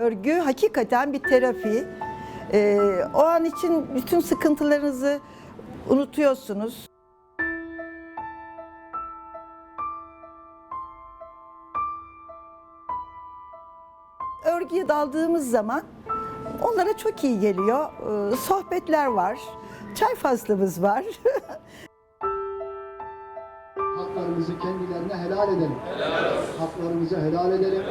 örgü hakikaten bir terapi. Ee, o an için bütün sıkıntılarınızı unutuyorsunuz. Örgüye daldığımız zaman onlara çok iyi geliyor. Ee, sohbetler var, çay faslımız var. Haklarımızı kendilerine helal edelim. Haklarımızı helal edelim.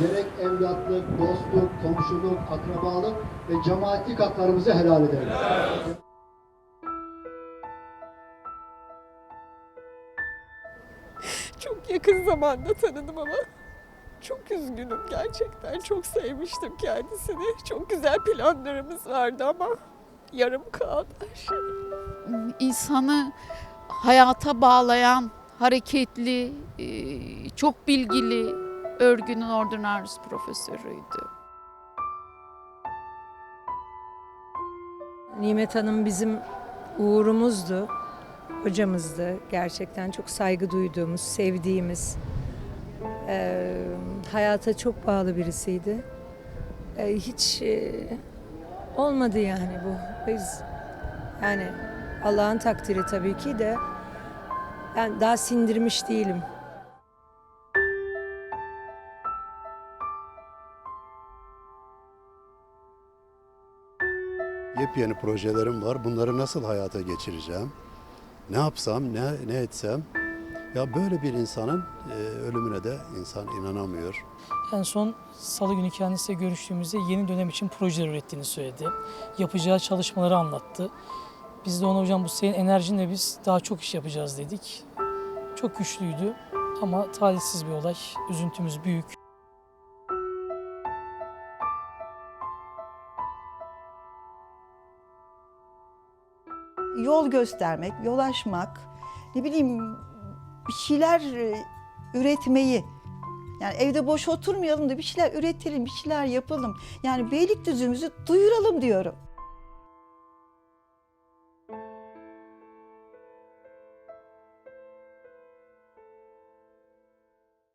Gerek evlatlık, dostluk, komşuluk, akrabalık ve cemaatlik haklarımızı helal edelim. Çok yakın zamanda tanıdım ama çok üzgünüm gerçekten. Çok sevmiştim kendisini. Çok güzel planlarımız vardı ama yarım kaldı her şey. insanı hayata bağlayan, hareketli, e, çok bilgili örgünün ordinarius profesörüydü. Nimet Hanım bizim uğurumuzdu, hocamızdı. Gerçekten çok saygı duyduğumuz, sevdiğimiz, eee, hayata çok bağlı birisiydi. Eee, hiç eee, olmadı yani bu. Biz yani Allah'ın takdiri tabii ki de ben daha sindirmiş değilim. Yepyeni projelerim var. Bunları nasıl hayata geçireceğim? Ne yapsam, ne, ne etsem? Ya böyle bir insanın e, ölümüne de insan inanamıyor. En son salı günü kendisiyle görüştüğümüzde yeni dönem için projeler ürettiğini söyledi. Yapacağı çalışmaları anlattı. Biz de ona hocam bu senin enerjinle biz daha çok iş yapacağız dedik. Çok güçlüydü ama talihsiz bir olay. Üzüntümüz büyük. yol göstermek, yol açmak, ne bileyim bir şeyler e, üretmeyi. Yani evde boş oturmayalım da bir şeyler üretelim, bir şeyler yapalım. Yani Beylikdüzü'müzü duyuralım diyorum.